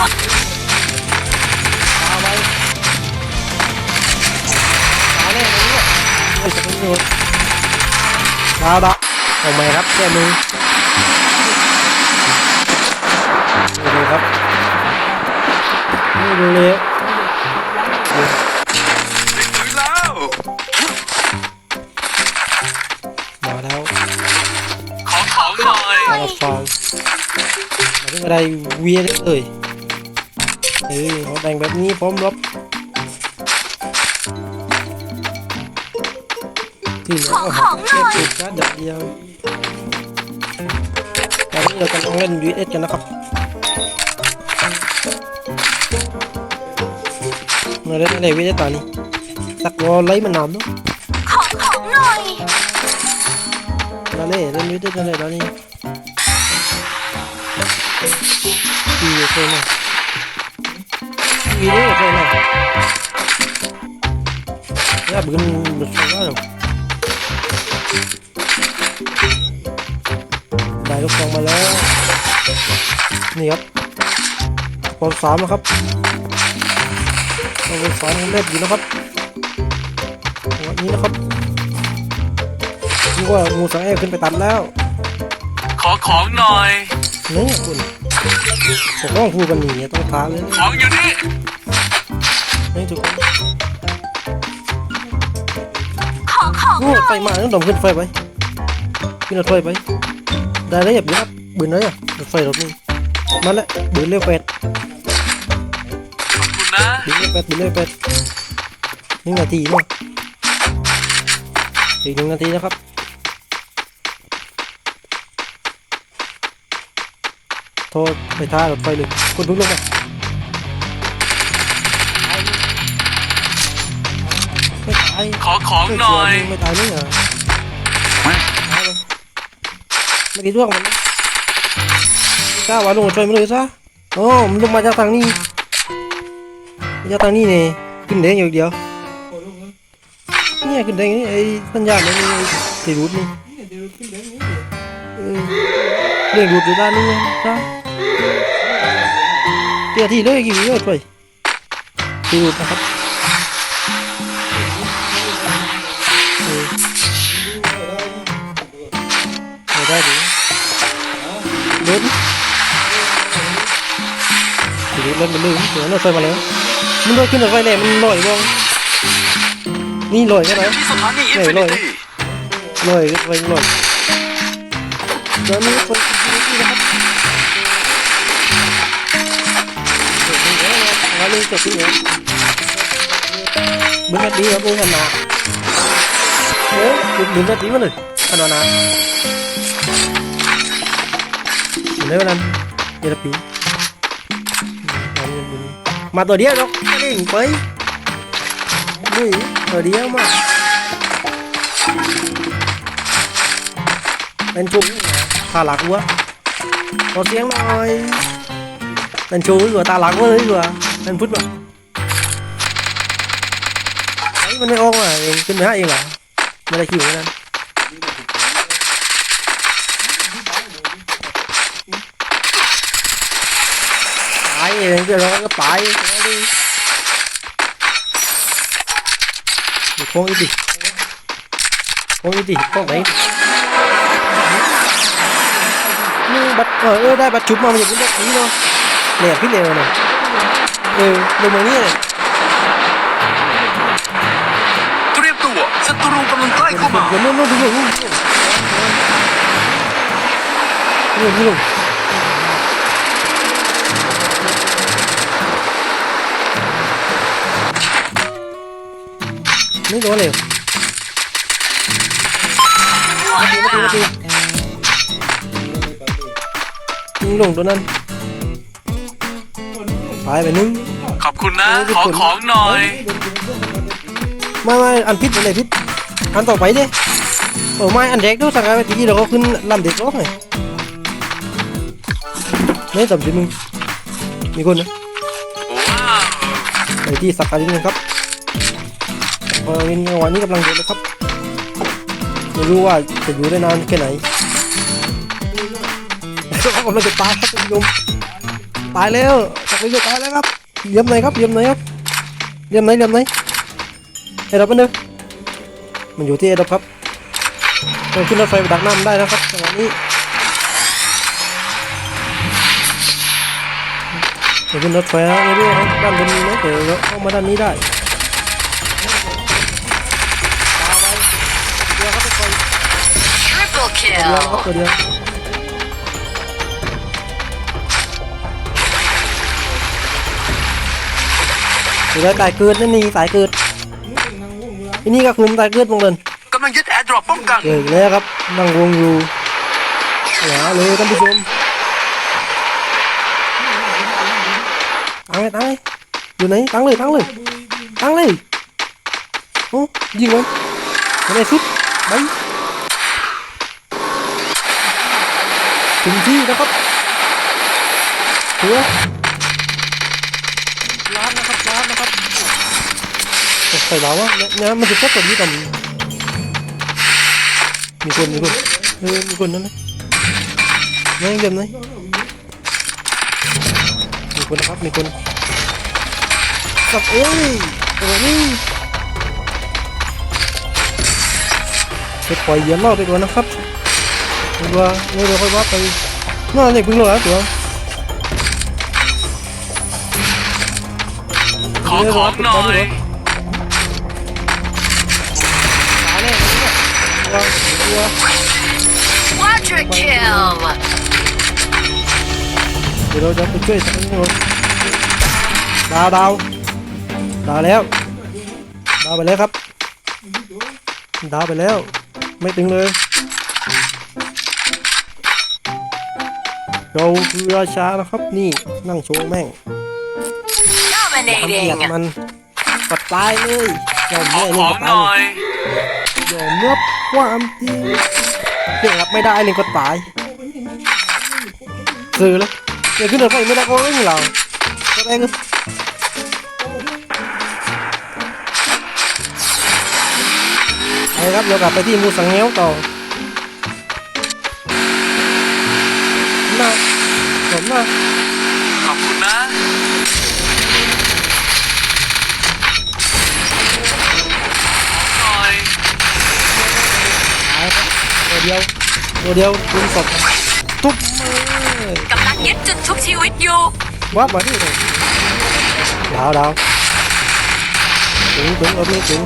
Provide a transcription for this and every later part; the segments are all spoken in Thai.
เอาไว้เอาแน่เลยเนี่ยเฮ้ยจะเป็นอยู่ดาดาวออกมาครับแก้มือดูครับดูเลยถึงแล้วมาแล้วขอของหน่อยตาฟองมาถึงอะไรเวียเลย เอ้ยเฮ้ยเขาแต่งแบบนี้พร้อมรบที่เหลือก็หาแค่ติดการ์ดอย่างเดียวตอนนี้เรากำลังเล่น VS กันนะครับมาเล่นอะไร VS ตอนนี้สักรอไล่มันนานเนาะขอของหน่อยมาเล่นเล่น VS กันเลยตอนนี้ดีเลยนะ ดีเลยนะ ya begini besar ได้ลูกซองมาแล้วนี่ครับพอสามนะครับพอสามยังเล็บอยู่นะครับวันนี้นะครับนี่ว่างูสังเอขึ้นไปตัดแล้ว ขอของหน่อยนี่คุณผมต้องพูดกันหนีต้องท้าเลย ของอยู่นี่ นี่ทุกคนขอของโอ้ไฟมาต้องดมขึ้นไฟไปขึ้นรถไฟไปได้เลยอย่าเบียดบืนเลยอะรถไฟรถนี้มาแล้วบืนเร็วเป็ดขอบคุณนะบินเลยเป็ดบินเลยเป็ดหนึ่งนาทีมั้งอีกหนึ่งนาทีนะครับโทษไปท่ารถไฟเลยคุณทุกลงมา ไม่ตายขอของหน่อย ไม่ตายเลยเหรอตายเลยไม่กี่ช่วงมันกล้าวาลงรถไฟมาเลยซะโอ้มันลงมาจากทางนี้มาจากทางนี้เนี่ยขึ้นแดงอยู่เดียวเนี่ยขึ้นแดงนี่ไอ้สัญญาณนี่ไอ้ตีรูดนี่เรื่องรูดอยู่ด้านนี้ซะเกียที่เลยกี่วิเลยไปตีรูดนะครับ ไม่ได้ดิเดินทีนี้เล่นไปเลยเดี๋ยวรถไฟมาแล้วมันลอยขึ้นรถไฟแน่มันลอยบ้างนี่ลอยก็ได้ที่สถานีอินไหนฟิลนิอยตี้ลอยรถไฟลอยเดี๋ยวนี้รถไฟนี่นะครับมาเลยจบที่เนี่ยบึ้งกันดีครับบึ้งกันหนาเฮ้ยบึ้งกันดีมาเลยอันนั้นนะเดี๋ยวนั้น levelan dia tepi mà tụi đĩa nó cái đỉnh bấy Ui, ở đĩa mà. Lên trúng ta lạc quá. Có tiếng rồi lên trúng rồi, ta lạc quá đấy rồi lên phút mà. Đấy, bên này ôm mà, kinh mấy hai yên à Mấy là chịu rồi lần อเสียงหน่อยเป็นชูดีกว่าตาหลักวะเลยดีกว่าเป็นพุทธวะไอ้มันไม่ออกมาเองขึ้นไปหาเองเหรอไม่ได้คิวเหมือนกัน ไปเองจะร้องก็ไปเอาดิดูโค้งอีกดิโค้งอีกดิ นี่ยพี่เลวเนี่ยเออลงมานี่เลยเตรียมตัวศัตรูกำลังใกล้เข้ามาดี๋ยวนู่นนู่นดูนู่นนู่นนู่นนู่นนี่ตัวเร็วยิงลงตัวนั้นตายไปนึงขอบคุณนะ ขอของหน่อย ไม่ไม่อันพิษอะไรพิษอันต่อไปดิโอ้ไม่อันแรกดูสังกัดไปทีเราก็ขึ้นลำเด็กร้องไงนี่ต่ำสิมึงมีคนนะไปที่สักการนิดนึงครับ พอวินวันนี้กำลังเดินนะครับไม่รู้ว่าจะอยู่ได้นานแค่ไหนกำลังจะตายครับคุณผู้ชมตายแล้วจักรยานตายแล้วครับเหลี่ยมไหนครับเหลี่ยมไหนครับเหลี่ยมไหนเหลี่ยมไหนเอดับมันเด้อมันอยู่ที่เอดับครับเราขึ้นรถไฟไปดักหน้ามันได้นะครับจังหวะนี้เราขึ้นรถไฟนะไม่รู้ว่าด้านบนมีไหมแต่เราเข้ามาด้านนี้ได้ เดียวครับ kill. ตัวเดียวเดี๋ยวตายเกิดนั่นนี่ตายเกิดอันนี้ก็คุมตายเกิดตรงเลยกำลังยึดแอร์ดรอปป้องกันเก่งแล้วครับนั่งวงอยู่หวาเลยท่านผู้ชมตั้งเลยตั้งเลยอยู่ไหนตั้งเลยตั้งเลยตั้งเลยโอ้ยิงมันไม่ได้สุดไป ถึงที่นะครับเถือล้านนะครับล้านนะครับใส่เบาวะเนี่ยเนี่ยมันจะแค่ตัวนี้ต่ำมีคนมีคนเออมีคนนั่นนะยังเดิมเลยมีคนนะครับมีคนกับเอ้ยโอ้ยไปปล่อยเหยียนล่อไปก่อนนะครับ ตัวนี่เดี๋ยวค่อยว่าไปน่าเนี่ยพึ่งรอแล้วตัวขอของหน่อยตายแน่เลยเนี่ยตัวตัว Quadra kill. เดี๋ยวเราจะไปช่วยสักนิดนึงดาวดาวดาวแล้วดาวไปแล้วครับดาวไปแล้ว ไม่ถึงเลย เราคือราชานะครับนี่นั่งโชว์แม่งทำเกีย Dominating. มันปัดตายเลยยอมขอแม่ขเล่อนงก็หตาน่อยยยอมรับความจริงเรื่องรับไม่ได้เลยก็ตายซื้อเลยเดี๋ยวขึ้นรถไฟไม่ได้ก็ไม่มีเราก็ได้ก็ไปครับเรากลับไปที่มูสังเงี้ยวต่อ หน้าผมหน้า ขอบคุณนะหน่อย ตายครับตัวเดียวตัวเดียวคุณศพทุบมือก ำลังยึดจุดชุบชีวิตอยู่ วับมาที่เลยดาวดาวถึงถึงรถนี้ถึง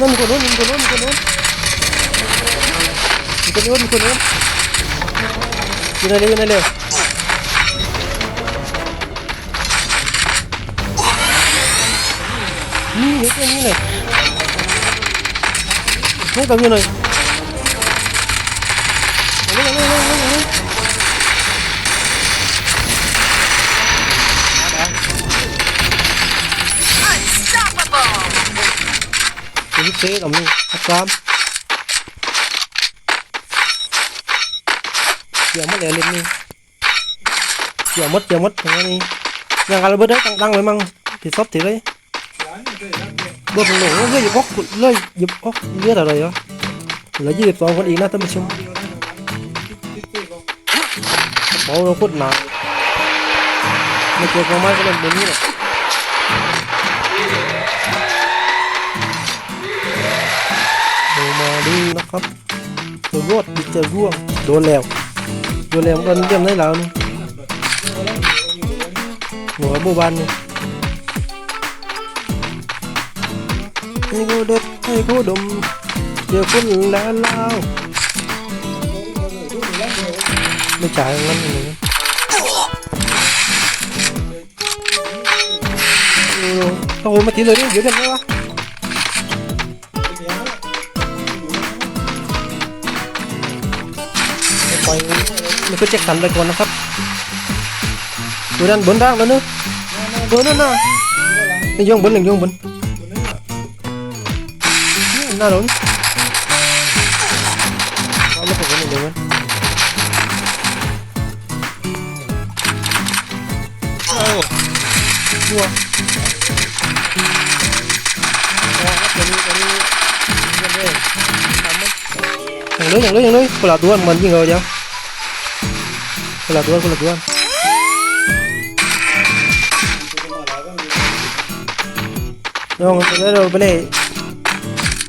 นั่นมีคนโน้นมีคนโน้นมีคนโน้นมีคนโน้นมีคนโน้นอยู่ไหนเร็วอยู่ไหนเร็วนี่เห็นแค่นี้เลยนี่ตรงนี้เลยเอาเลยเอาเลยเอาเลย 너무 아까 giờ mất đèn lên đi. Giờ mất giờ mất, thằng đi. Nhà gà bớt đấy tăng tăng với măng thì shop thì đấy. Bớt thằng nổ rơi dịp góc rơi dịp góc rơi là rồi đó. Lấy dịp vào con ý na tâm chung. Bao nó quất nào mà chơi con mai có lần bốn như này จะร่วงโดนแล้วโดนแล้วมันเยี่ยมได้แล้วนี่หัวบูบานนี่ให้กูเด็ดให้กูดมเจอคุณแล้วแล้วไม่จ่ายเงินเลยเออต้องโอนมาทีเลยดิเดี๋ยวเดี๋ยวไหมวะ มันก็เจ็คสันไปก่อนนะครับดูด้านบนร่างแล้วเนอะบนนั่นน่ะนี่ย่องบนหนึ่งย่องบนนี่น่าหลงเอาแล้วผมก็ไม่เดี๋ยวมันเอาดัวเอาครับเดี๋ยวนี้เดี๋ยวนี้เดี๋ยวนี้ทำมัน อย่างเลยอย่างเลยอย่างเลยคนละตัวมันยิงเอาเดียวคนละตัวคนละตัวเดี๋ยวมันไปเลยเดี๋ยวไปเลยเอาเพื่อนเหมือนหุ้นเดี๋ยวอะไรเรื่องนี้ก็ได้เรียกเรียกเหมือนมันในบ้านดิอยู่ไหนอยู่ไหนอยู่ไหนอยู่ไหนตัว con lạc luôn, con lạc luôn Rồi, rồi, rồi, bên này.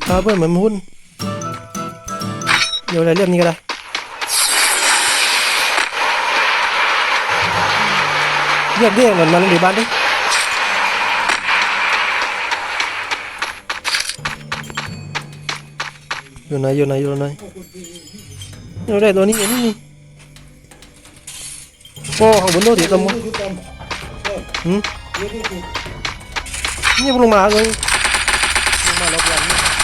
Tao bởi mầm hun Nhiều lấy liệm như cái này. Liệm đi, lần lần để bạn đi Vô này, vô này, vô này. Nó đẹp rồi, nhìn nhìn nhìn 어, 뭔 놀이다, 뭐. 응? 이게 부르면 안 돼. 정말 너무 안 돼.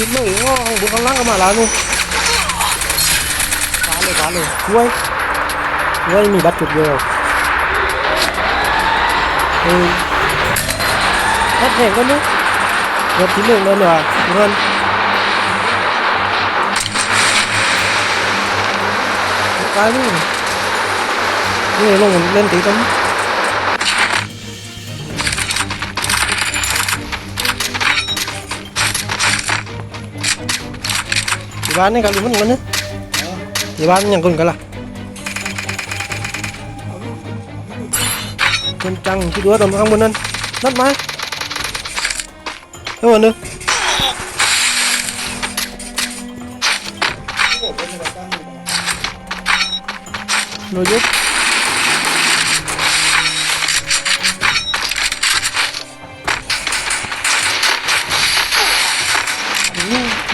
chín nó yếm không ừ. bốn con lắc mà lá luôn phá rồi phá rồi quay quay mình bắt được rồi ừ hết hẹn con nước, gần chín đường lên rồi hơn. Cái nữa. Như này mình lên tí tấm. Thì bán này cả luôn mất nữa thì bán nhận con cái là. Trên trăng cái đứa đồng ăn bên ăn. Đất má. Come on, no. No joke.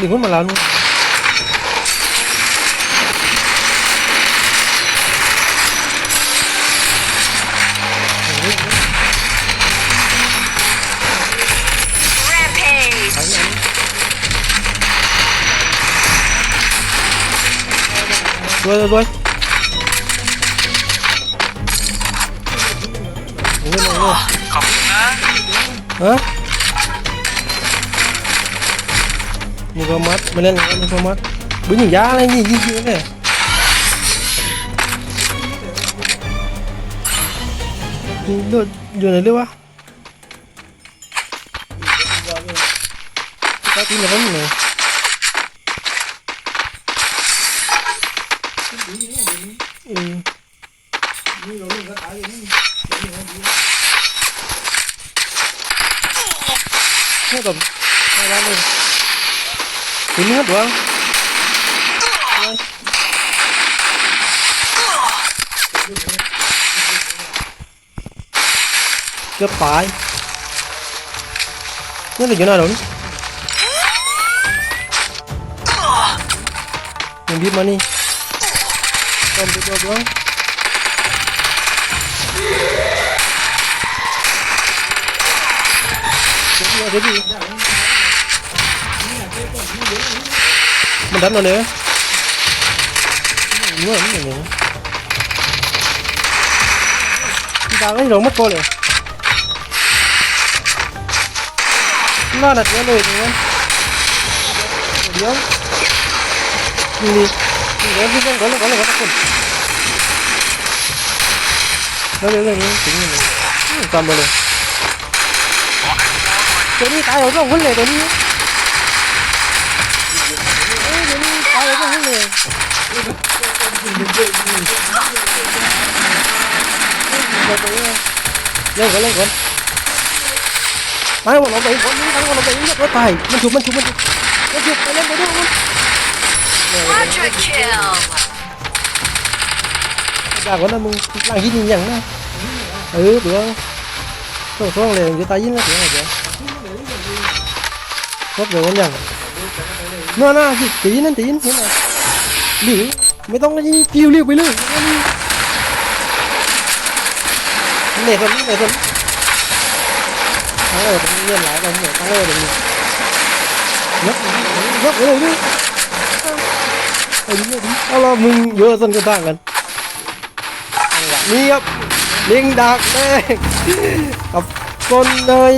Đừng hút mà làm luôn Rồi rồi rồi Ủa, rồi, rồi. Không nữa Hả? Mình có mất, mình lên mình có mất Bữa nhìn giá lên gì gì gì thế Rồi, rồi này lưu á Cái tí là này Dính hết rồi Cướp phải nó là chỗ nào đúng? Mình biết money Không được đâu đúng Đúng rồi, đúng rồi mình đánh nó nè đúng rồi đúng rồi chúng ta lấy rồi mất cô nè nó đặt cái này nè điếu đi điếu đi con có là có là có con nó điếu lên chính mình cầm rồi nè cái đi tay nó không vấn đề đấy này lên quấn lên quấn. Bắn bọn nó đấy bắn bắn bọn nó đấy nhận nó tài mình chụp mình chụp mình chụp. Mình chụp lên lên lên. Ra dạ, quấn là mình làm gì nhìn nhận đó. Ừ được. Không xuống liền người ta dính nó kiểu này kìa tốt rồi quấn nhận. Nó nó tí nó tí thế này บมันฉุบมันฉุบไม่ต้องท้องเลยจะตายยิงแล้วเดี๋ยวเรียวครบเดี๋ยววันอย่างน่าน่าสิตีนั่นตีนั่นเหนือไม่ต้องยิงเรียวๆไปเลยเหนื่อยคนเหนื่อยคนทั้งเลยเลื่อนหลายไปเหนื่อยทั้งเลยเลยยกยกเลยดิเอาดิเอาละมึงเยอะส้นกระต่างกันนี่ครับลิงดักแม่งกับคนเลย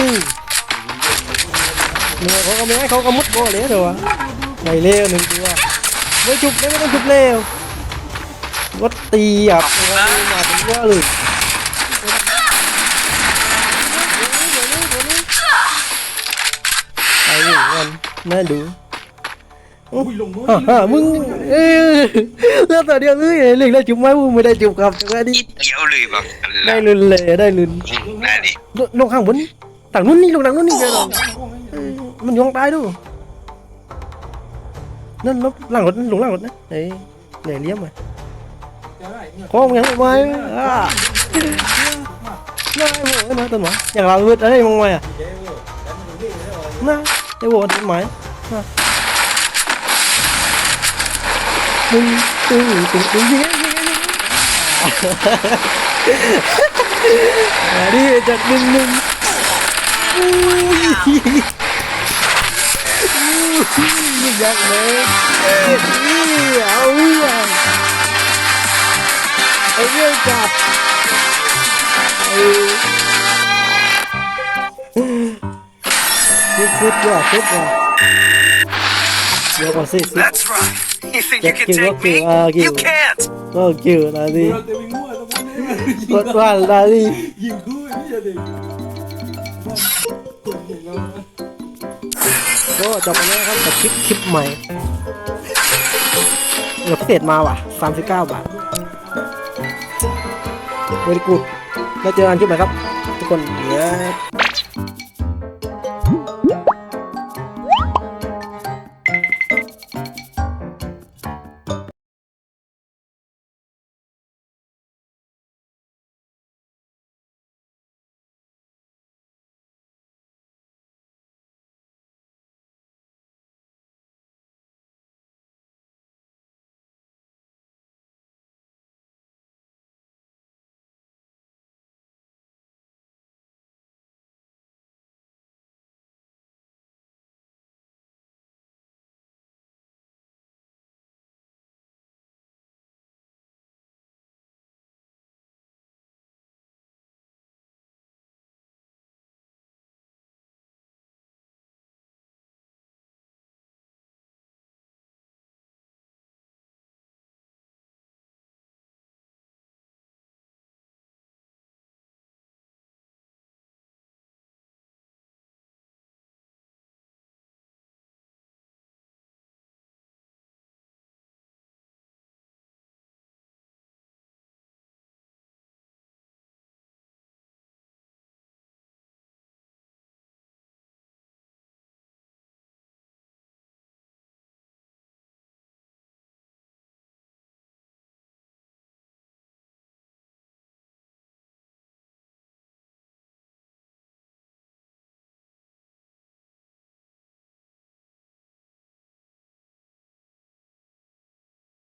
เหนี่ยเขาก็ไม่ให้เขาก็มุดบ่อเลยเถอะวไม่เร็วหนึ่งตัว ไม่จุบเลยไม่ต้องจุบเร็วรถตีอะขอบคุณนะมาเป็นว่าเลยไอ้นี่มันน่าดูอุ้ยลงมืออะอะมึงเอ้ยเลือกแต่เดียวเลยเลือกได้จุบไหมมึงไม่ได้จุบครับจังหวะนี้นิดเดียวเลยแบบนั้นได้ละลุนเลยได้ลุนนั่นดิลงลงข้างบนต่างนู้นนี่ลงต่างนู้นนี่เดี๋ยวเราเออมันยองตายดู นั่นรถหลังรถลงหลังรถนะเอ้ยเหนื่อยเลี้ยมอะโค้งยังไม่อ่าน่าไอ้โว้ยนะต้นไม้อย่างเราเวทอะไรมองไงอะน่าไอ้โว้ยต้นไม้น่าตึงตึงตึงตึงยิงยิงยิงดิจัดหนึ่งหนึ่ง Giật miệng Ôi à Ôi ghê cặp Xích xích rồi, xích rồi Giờ còn xích xích Chắc kêu có kêu, à kêu Có kêu là gì Có toàn là gì? Nhìn cuối bây giờ thì ก็จบไปแล้วครับกับคลิปคลิปใหม่เหลือพิเศษมาว่ะ 39 บาทเวรกูดแล้วเจอกันคลิปใหม่ครับ ทุกคนเดี๋ยว